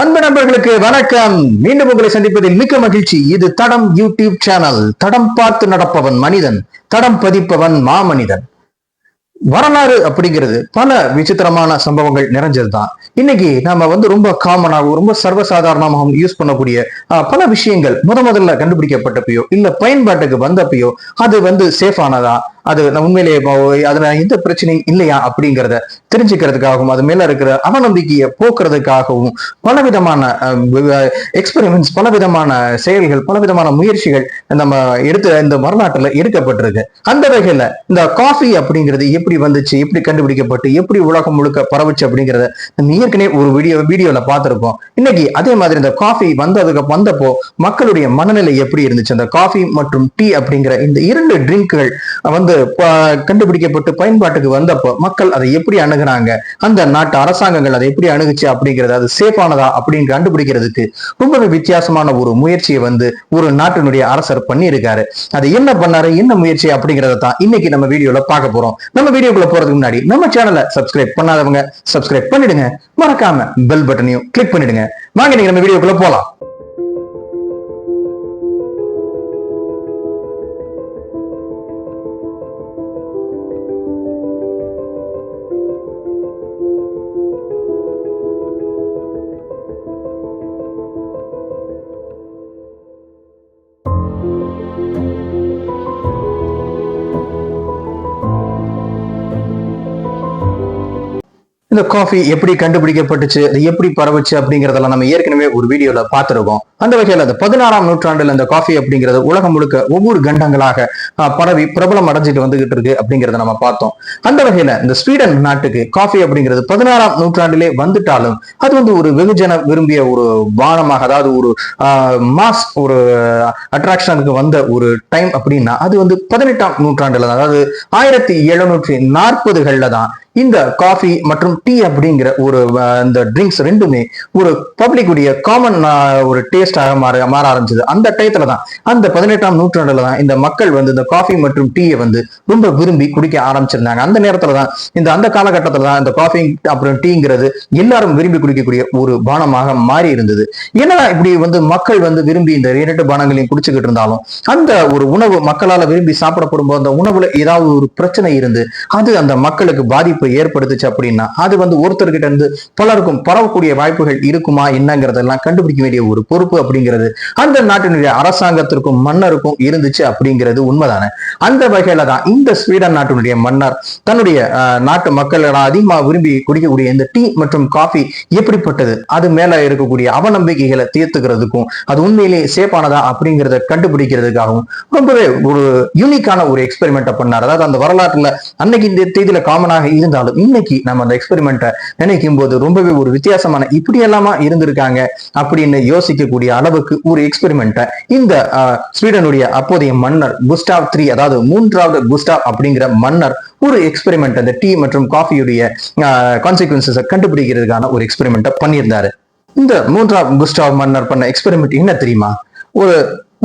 அன்பு நண்பர்களுக்கு வணக்கம். மீண்டும் உங்களை சந்திப்பதில் மிக்க மகிழ்ச்சி. இது தடம் யூடியூப் சேனல். தடம் பார்த்து நடப்பவன் மனிதன். தடம் பதிப்பவன் மாமனிதன். வரலாறு அப்படிங்கிறது பல விசித்திரமான சம்பவங்கள் நிறைஞ்சதுதான். இன்னைக்கு நம்ம வந்து ரொம்ப காமனாகவும் ரொம்ப சர்வசாதாரணமாகவும் யூஸ் பண்ணக்கூடிய ஆஹ், பல விஷயங்கள் முத முதல்ல கண்டுபிடிக்கப்பட்டப்பயோ இல்ல பயன்பாட்டுக்கு வந்தப்பயோ அது வந்து சேஃப் ஆனதா? அது உண்மையிலேயே அதுல எந்த பிரச்சனையும் இல்லையா அப்படிங்கிறத தெரிஞ்சுக்கிறதுக்காகவும் அது மேல இருக்கிற அவநம்பிக்கையை போக்குறதுக்காகவும் பலவிதமான எக்ஸ்பெரிமெண்ட்ஸ் பலவிதமான செயல்கள் பலவிதமான முயற்சிகள் நம்ம எடுத்து இந்த வரலாற்றுல எடுக்கப்பட்டிருக்கு. அந்த வகையில இந்த காஃபி அப்படிங்கிறது எப்படி வந்துச்சு எப்படி கண்டுபிடிக்கப்பட்டு எப்படி உலகம் முழுக்க பரவுச்சு அப்படிங்கிறத நம்ம ஏற்கனவே ஒரு வீடியோ வீடியோல பார்த்திருக்கோம். இன்னைக்கு அதே மாதிரி இந்த காஃபி வந்ததுக்கு வந்தப்போ மக்களுடைய மனநிலை எப்படி இருந்துச்சு? அந்த காஃபி மற்றும் டீ அப்படிங்கிற இந்த இரண்டு ட்ரிங்க்குகள் வந்து வந்து கண்டுபிடிக்கப்பட்டு பயன்பாட்டுக்கு வந்தப்போ மக்கள் அதை எப்படி அணுகுறாங்க அந்த நாட்டு அரசாங்கங்கள் அதை எப்படி அணுகுச்சு அப்படிங்கிறது அது சேஃபானதா அப்படின்னு கண்டுபிடிக்கிறதுக்கு ரொம்பவே வித்தியாசமான ஒரு முயற்சியை வந்து ஒரு நாட்டினுடைய அரசர் பண்ணியிருக்காரு. அது என்ன பண்ணாரு? என்ன முயற்சி அப்படிங்கறத தான் இன்னைக்கு நம்ம வீடியோல பார்க்க போறோம். நம்ம வீடியோக்குள்ள போறதுக்கு முன்னாடி நம்ம சேனலை சப்ஸ்கிரைப் பண்ணாதவங்க சப்ஸ்கிரைப் பண்ணிடுங்க. மறக்காம பெல் பட்டனையும் கிளிக் பண்ணிடுங்க. வாங்க நீங்க நம்ம வீடியோக்குள்ள போலாம். இந்த காஃபி எப்படி கண்டுபிடிக்கப்பட்டுச்சு அது எப்படி பரவுச்சு அப்படிங்கறதெல்லாம் நம்ம ஏற்கனவே ஒரு வீடியோல பார்த்துருக்கோம். அந்த வகையில அந்த பதினாறாம் நூற்றாண்டுல இந்த காஃபி அப்படிங்கிறது உலகம் முழுக்க ஒவ்வொரு கண்டங்களாக பரவி பிரபலம் அடைஞ்சிட்டு வந்துகிட்டு இருக்கு அப்படிங்கறத நம்ம பார்த்தோம். அந்த வகையில இந்த ஸ்வீடன் நாட்டுக்கு காஃபி அப்படிங்கிறது பதினாறாம் நூற்றாண்டிலே வந்துட்டாலும் அது வந்து ஒரு வெகுஜன விரும்பிய ஒரு பானமாக அதாவது ஒரு மாஸ் ஒரு அட்ராக்ஷனுக்கு வந்த ஒரு டைம் அப்படின்னா அது வந்து பதினெட்டாம் நூற்றாண்டுல தான் அதாவது ஆயிரத்தி எழுநூற்றி நாற்பதுகள்ல தான் இந்த காஃபி மற்றும் டீ அப்படிங்கிற ஒரு இந்த ட்ரிங்க்ஸ் ரெண்டுமே ஒரு பப்ளிக் உடைய காமன் ஒரு டேஸ்டாக மாற மாற ஆரம்பிச்சது. அந்த டயத்துல தான் அந்த பதினெட்டாம் நூற்றாண்டுல தான் இந்த மக்கள் வந்து இந்த காஃபி மற்றும் டீயை வந்து ரொம்ப விரும்பி குடிக்க ஆரம்பிச்சிருந்தாங்க. அந்த நேரத்துல தான் இந்த அந்த காலகட்டத்துல தான் இந்த காஃபி அப்புறம் டீங்கிறது எல்லாரும் விரும்பி குடிக்கக்கூடிய ஒரு பானமாக மாறி இருந்தது. என்னடா இப்படி வந்து மக்கள் வந்து விரும்பி இந்த இரண்டு பானங்களையும் குடிச்சுக்கிட்டு இருந்தாலும் அந்த ஒரு உணவு மக்களால விரும்பி சாப்பிடப்படும் போது அந்த உணவுல ஏதாவது ஒரு பிரச்சனை இருந்து அது அந்த மக்களுக்கு பாதிப்பு ஏற்படுத்துச்சு அப்படின்னா அது வந்து ஒருத்தர்கிட்ட இருந்து பலருக்கும் பரவக்கூடிய வாய்ப்புகள் இருக்குமா என்னங்கிறதெல்லாம் கண்டுபிடிக்க வேண்டிய ஒரு பொறுப்பு அப்படிங்கிறது அந்த நாட்டினுடைய அரசாங்கத்திற்கும் மன்னருக்கும் இருந்துச்சு அப்படிங்கிறது உண்மைதானே? அந்த வகையில தான் இந்த ஸ்வீடன் நாட்டினுடைய மன்னர் தன்னுடைய நாட்டு மக்கள் அதிகமாக விரும்பி குடிக்கக்கூடிய இந்த டீ மற்றும் காஃபி எப்படிப்பட்டது? அது மேல இருக்கக்கூடிய அவநம்பிக்கைகளை தீர்த்துக்கிறதுக்கும் அது உண்மையிலேயே சேஃபானதா அப்படிங்கிறத கண்டுபிடிக்கிறதுக்காகவும் ரொம்பவே ஒரு யூனிக்கான ஒரு எக்ஸ்பெரிமெண்ட்டை பண்ணார். அதாவது அந்த வரலாற்றுல அன்னைக்கு இந்த தேதியில காமனாக இது இருந்தாலும் இன்னைக்கு நம்ம அந்த எக்ஸ்பெரிமெண்ட்டை நினைக்கும் போது ரொம்பவே ஒரு வித்தியாசமான இப்படி எல்லாமா இருந்திருக்காங்க அப்படின்னு யோசிக்கக்கூடிய அளவுக்கு ஒரு எக்ஸ்பெரிமெண்ட்டை இந்த ஸ்வீடனுடைய அப்போதைய மன்னர் குஸ்டாவ் த்ரீ அதாவது மூன்றாவது குஸ்டாவ் அப்படிங்கிற மன்னர் ஒரு எக்ஸ்பெரிமெண்ட் அந்த டீ மற்றும் காஃபியுடைய கான்சிக்வன்சஸை கண்டுபிடிக்கிறதுக்கான ஒரு எக்ஸ்பெரிமெண்ட்டை பண்ணியிருந்தாரு. இந்த மூன்றாம் குஸ்டாவ் மன்னர் பண்ண எக்ஸ்பெரிமெண்ட் என்ன தெரியுமா? ஒரு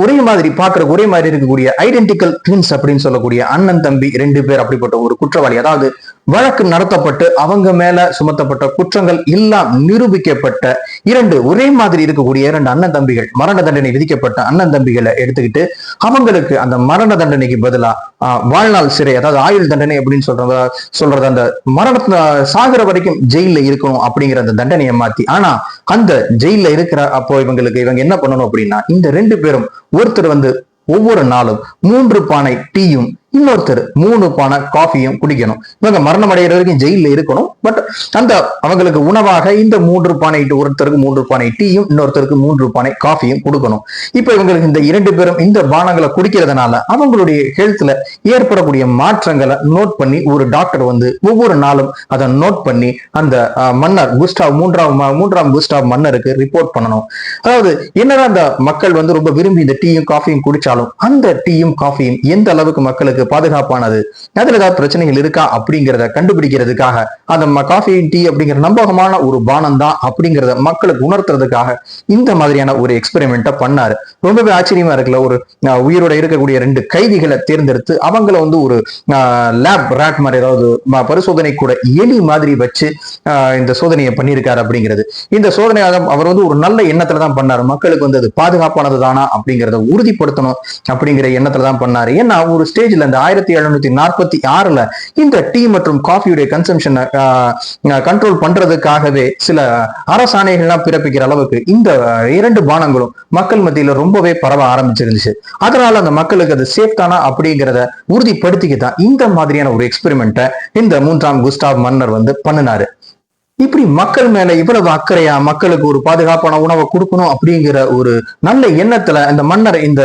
ஒரே மாதிரி பார்க்கற ஒரே மாதிரி இருக்கக்கூடிய ஐடென்டிக்கல் ட்வின்ஸ் அப்படின்னு சொல்லக்கூடிய அண்ணன் தம்பி ரெண்டு பேர் அப்படிப்பட்ட ஒரு குற்றவாளி அதாவது வழக்கு நடத்தப்பட்டு அவங்க மேல சுமத்தப்பட்ட குற்றங்கள் எல்லாம் நிரூபிக்கப்பட்ட இரண்டு ஒரே மாதிரி இருக்கக்கூடிய இரண்டு அண்ணன் தம்பிகள் மரண தண்டனை விதிக்கப்பட்ட அண்ணன் தம்பிகளை எடுத்துக்கிட்டு அவங்களுக்கு அந்த மரண தண்டனைக்கு பதிலா ஆஹ், வாழ்நாள் சிறை அதாவது ஆயுள் தண்டனை அப்படின்னு சொல்றத சொல்றது அந்த மரண சாகிற வரைக்கும் ஜெயில இருக்கணும் அப்படிங்கிற அந்த தண்டனையை மாத்தி. ஆனா அந்த ஜெயில இருக்கிற அப்போ இவங்களுக்கு இவங்க என்ன பண்ணணும் அப்படின்னா இந்த ரெண்டு பேரும் ஒருத்தர் வந்து ஒவ்வொரு நாளும் மூன்று பானை டீயும் இன்னொருத்தர் மூணு பானை காஃபியும் குடிக்கணும். இவங்க மரணம் அடைகிற வரைக்கும் ஜெயிலில் இருக்கணும். பட் அந்த அவங்களுக்கு உணவாக இந்த மூன்று பானை ஒருத்தருக்கு மூன்று பானை டீயும் இன்னொருத்தருக்கு மூன்று பானை காஃபியும் கொடுக்கணும். இப்போ இவங்களுக்கு இந்த இரண்டு பேரும் இந்த பானங்களை குடிக்கிறதுனால அவங்களுடைய ஹெல்த்ல ஏற்படக்கூடிய மாற்றங்களை நோட் பண்ணி ஒரு டாக்டர் வந்து ஒவ்வொரு நாளும் அதை நோட் பண்ணி அந்த மன்னர் குஸ்டாவ் மூன்றாம் மூன்றாம் குஸ்டாவ் மன்னருக்கு ரிப்போர்ட் பண்ணணும். அதாவது என்னதான் அந்த மக்கள் வந்து ரொம்ப விரும்பி இந்த டீயும் காஃபியும் குடிச்சாலும் அந்த டீயும் காஃபியும் எந்த அளவுக்கு மக்களுக்கு பாதுகாப்பானது. அதுல ஏதாவது பிரச்சனைகள் இருக்கா அப்படிங்கிறத கண்டுபிடிக்கிறதுக்காக அந்த காஃபி டீ அப்படிங்கிற நம்பகமான ஒரு பானம் தான் அப்படிங்கிறத மக்களுக்கு உணர்த்துறதுக்காக இந்த மாதிரியான ஒரு எக்ஸ்பெரிமெண்ட்டை பண்ணாரு. ரொம்பவே ஆச்சரியமா இருக்குல்ல ஒரு உயிரோட இருக்கக்கூடிய ரெண்டு கைதிகளை தேர்ந்தெடுத்து அவங்கள வந்து ஒரு லேப் ரேட் மாதிரி ஏதாவது பரிசோதனை கூட எலி மாதிரி வச்சு இந்த சோதனையை பண்ணியிருக்காரு அப்படிங்கிறது. இந்த சோதனையாக அவர் வந்து ஒரு நல்ல எண்ணத்துல தான் பண்ணாரு. மக்களுக்கு வந்து அது பாதுகாப்பானது தானா அப்படிங்கிறத உறுதிப்படுத்தணும் அப்படிங்கிற எண்ணத்துல தான் பண்ணாரு. ஏன்னா ஒரு ஸ்டேஜ்ல இந்த ஆயிரத்தி எழுநூத்தி நாற்பத்தி ஆறுல இந்த டீ மற்றும் காஃபியுடைய கன்சம்ஷனை கண்ட்ரோல் பண்றதுக்காகவே சில அரசாணைகள்லாம் பிறப்பிக்கிற அளவுக்கு இந்த இரண்டு பானங்களும் மக்கள் மத்தியில ரொம்பவே பரவ ஆரம்பிச்சிருந்துச்சு. அதனால அந்த மக்களுக்கு அது சேஃப் தானா அப்படிங்கிறத உறுதிப்படுத்திக்கிட்டு தான் இந்த மாதிரியான ஒரு எக்ஸ்பெரிமெண்ட்டை இந்த மூன்றாம் குஸ்டாவ் மன்னர் வந்து பண்ணினாரு. இப்படி மக்கள் மேல இவ்வளவு அக்கறையா மக்களுக்கு ஒரு பாதுகாப்பான உணவை கொடுக்கணும் அப்படிங்கிற ஒரு நல்ல எண்ணத்துல இந்த மன்னர் இந்த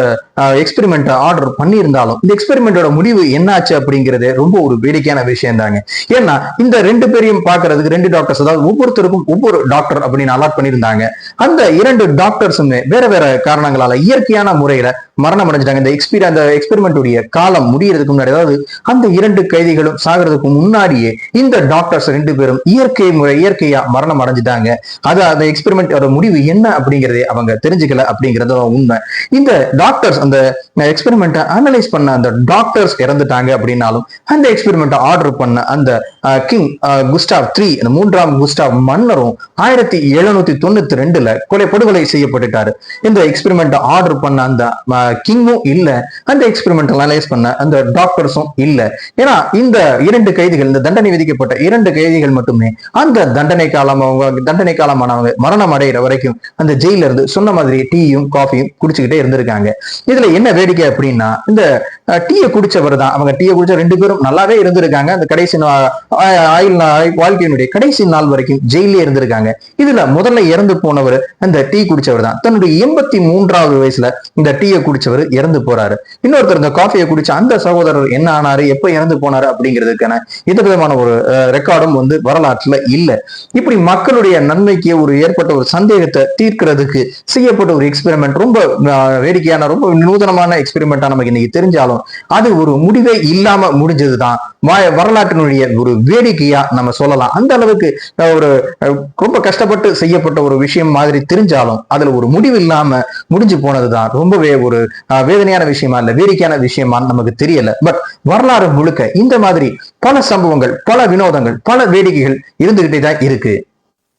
எக்ஸ்பெரிமெண்ட் ஆர்டர் பண்ணியிருந்தாலும் இந்த எக்ஸ்பெரிமெண்டோட முடிவு என்னாச்சு அப்படிங்கிறது ரொம்ப ஒரு வேடிக்கையான விஷயம் தாங்க ஏன்னா இந்த ரெண்டு பேரையும் பாக்குறதுக்கு ரெண்டு டாக்டர்ஸ் அதாவது ஒவ்வொருத்தருக்கும் ஒவ்வொரு டாக்டர் அப்படின்னு அலாட் பண்ணியிருந்தாங்க. அந்த இரண்டு டாக்டர்ஸுமே வேற வேற காரணங்களால இயற்கையான முறையில மரணம் அடைஞ்சிட்டாங்க இந்த எக்ஸ்பீரி அந்த எக்ஸ்பெரிமெண்ட்டுடைய காலம் முடியறதுக்கு முன்னாடி அதாவது அந்த இரண்டு கைதிகளும் சாகிறதுக்கு முன்னாடியே இந்த டாக்டர்ஸ் ரெண்டு பேரும் இயற்கை முறை இயற்கையா மரணம் அடைஞ்சிட்டாங்க. அது அந்த எக்ஸ்பெரிமெண்ட் முடிவு என்ன அப்படிங்கறதே அவங்க தெரிஞ்சுக்கல அப்படிங்கறது உண்மை. இந்த டாக்டர்ஸ் அந்த எக்ஸ்பெரிமெண்ட்டை அனலைஸ் பண்ண அந்த டாக்டர்ஸ் இறந்துட்டாங்க அப்படின்னாலும் அந்த எக்ஸ்பெரிமெண்ட்டை ஆர்டர் பண்ண அந்த கிங் குஸ்டாவ் த்ரீ அந்த மூன்றாம் குஸ்டாவ் மன்னரும் ஆயிரத்தி எழுநூத்தி தொண்ணூத்தி ரெண்டுல கொலை படுகொலை செய்யப்பட்டுட்டாரு. இந்த எக்ஸ்பெரிமெண்ட் ஆர்டர் பண்ண அந்த கிங்கும் இல்ல. அந்த எக்ஸ்பெரிமெண்ட் அனலைஸ் பண்ண அந்த டாக்டர்ஸும் இல்ல. ஏன்னா இந்த இரண்டு கைதிகள் இந்த தண்டனை விதிக்கப்பட்ட இரண்டு கைதிகள் மட்டுமே அந்த தண்டனை காலம் அவங்க தண்டனை காலமானவங்க மரணம் அடைகிற வரைக்கும் அந்த ஜெயில இருந்து சொன்ன மாதிரி டீயும் காஃபியும் குடிச்சுக்கிட்டே இருந்திருக்காங்க. இதுல என்ன வேடிக்கை அப்படின்னா இந்த டீயை குடிச்சவர் தான். அவங்க டீயை குடிச்ச ரெண்டு பேரும் நல்லாவே இருந்திருக்காங்க. அந்த கடைசி ஆயுள் வாழ்க்கையினுடைய கடைசி நாள் வரைக்கும் ஜெயிலே இருந்திருக்காங்க. இதுல முதல்ல இறந்து போனவர் அந்த டீ குடிச்சவர் தான். தன்னுடைய எண்பத்தி மூன்றாவது வயசுல இந்த டீயை குடிச்சவர் இறந்து போறாரு. இன்னொருத்தர் இந்த காஃபியை குடிச்ச அந்த சகோதரர் என்ன ஆனாரு? எப்ப இறந்து போனாரு அப்படிங்கிறதுக்கான எந்த விதமான ஒரு ரெக்கார்டும் வந்து வரலாற்றுல இல்லை. இப்படி மக்களுடைய நன்மைக்கு ஒரு ஏற்பட்ட ஒரு சந்தேகத்தை தீர்க்கிறதுக்கு செய்யப்பட்ட ஒரு எக்ஸ்பெரிமெண்ட் ரொம்ப வேடிக்கையான ரொம்ப நூதனமான எக்ஸ்பெரிமெண்டா நமக்கு இன்னைக்கு தெரிஞ்சாலும் அது ஒரு முடிவே இல்லாம முடிஞ்சதுதான். வரலாற்றினுடைய ஒரு வேடிக்கையா நம்ம சொல்லலாம். அந்த அளவுக்கு ஒரு ரொம்ப கஷ்டப்பட்டு செய்யப்பட்ட ஒரு விஷயம் மாதிரி தெரிஞ்சாலும் அதுல ஒரு முடிவு இல்லாம முடிஞ்சு போனதுதான் ரொம்பவே ஒரு வேதனையான விஷயமா இல்ல வேடிக்கையான விஷயமா நமக்கு தெரியல. பட் வரலாறு முழுக்க இந்த மாதிரி பல சம்பவங்கள் பல வினோதங்கள் பல வேடிக்கைகள் இருந்துகிட்டே தான் இருக்கு.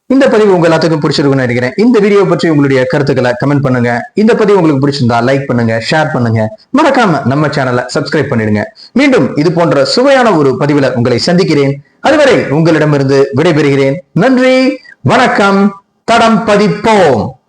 இந்த பதிவு உங்க எல்லாத்துக்கும் பிடிச்சிருக்கும்னு நினைக்கிறேன். இந்த வீடியோ பற்றி உங்களுடைய கருத்துக்களை கமெண்ட் பண்ணுங்க. இந்த பதிவு உங்களுக்கு பிடிச்சிருந்தா லைக் பண்ணுங்க ஷேர் பண்ணுங்க. மறக்காம நம்ம சேனலை சப்ஸ்கிரைப் பண்ணிடுங்க. மீண்டும் இது போன்ற சுவையான ஒரு பதிவுல உங்களை சந்திக்கிறேன். அதுவரை உங்களிடமிருந்து விடைபெறுகிறேன். நன்றி வணக்கம் தடம் பதிப்போம்.